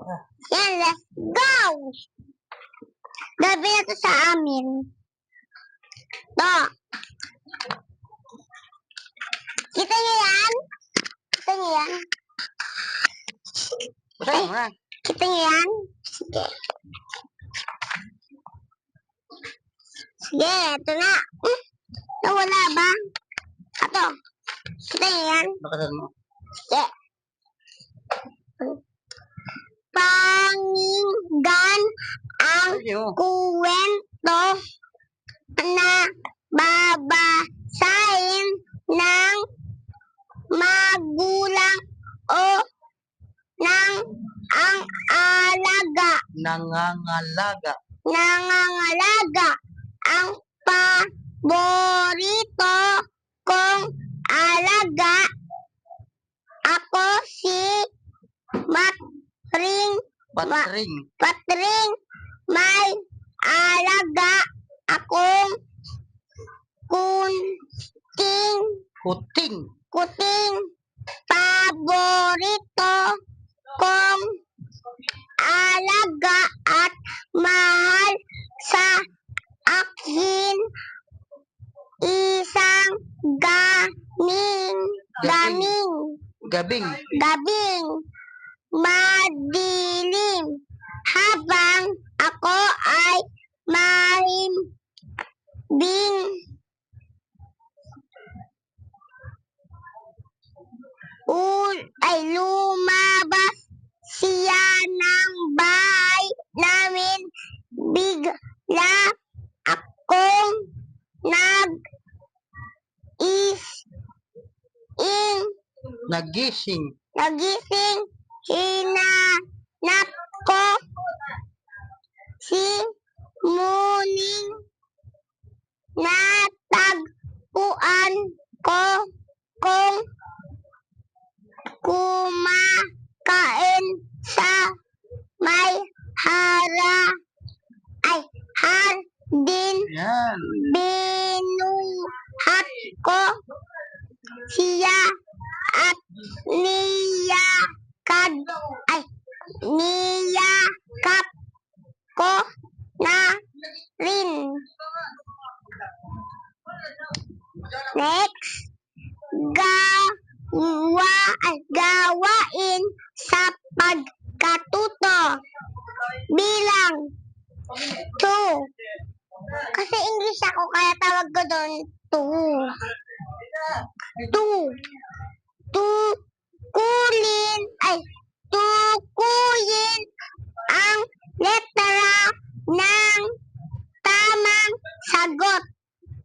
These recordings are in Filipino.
Yan, let's go! Gabi na to sa amin. To. Kita niyo yan? Kita niyo yan? Na? Kita niyo yan? Sige. Sige, ito na. Hmm, nawala ba? Ito. Kita niyo yan? Bakasan mo. Sige. Panginggan ang kuwento na babasahin ng magulang o ng ang alaga. Nangangalaga. nangangalaga ang paborito kong alaga. Ako si Matring Patring. Patring may alaga akong kunting Puting. kuting paborito kong alaga at mahal sa akin. Isang gaming. Gaming. Gabing. gabing madilim habang ako ay mahimbing ul ay lumabas siya ng bahay namin. Bigla akong nag is ing Nagising. Nagising, hinanap ko si Muning natagpuan ko kung kumakain sa may hara ay hardin Yan. binuhat ko siya at niyakad ay niyakap ko na rin. Next, gawa, gawain sa pagkatuto bilang two. Kasi English ako, kaya tawag ko doon two. Two. Tukulin,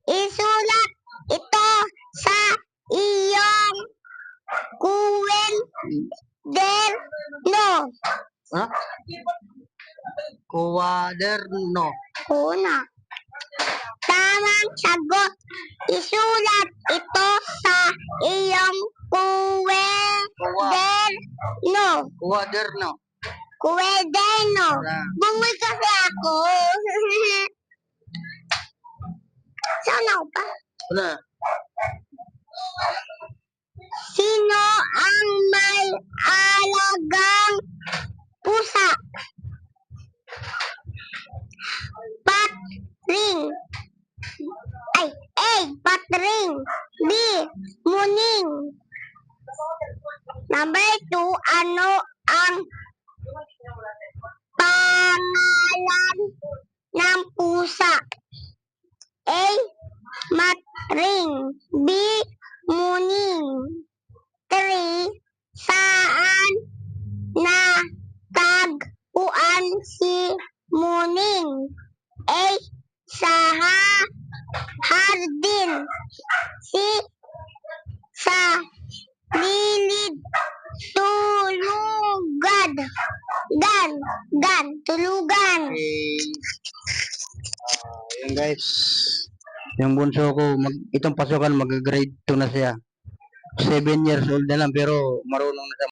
Isulat ito sa iyong kuwenderno. Ha? Kuwaderno. Una. Tamang sagot. Isulat ito sa iyong. Kuwaderno. Kuwenderno. Wala. Bungoy kasi ako. Saan Wala. Sino ang may alagang pusa? Patring. Ay, A. Patring. B. Muning. Number two, ano ang pangalan ng pusa? A. Matring. B. Muning. Three, saan na tagpuan si Muning? A. Sa ha- hardin. C. Sa lilid. Tulugad. Gan. Gan. Tulugan. Okay. Ah, yun guys. Yung bunso ko, mag, itong pasukan mag-grade 2 na siya. 7 years old na lang pero marunong na siya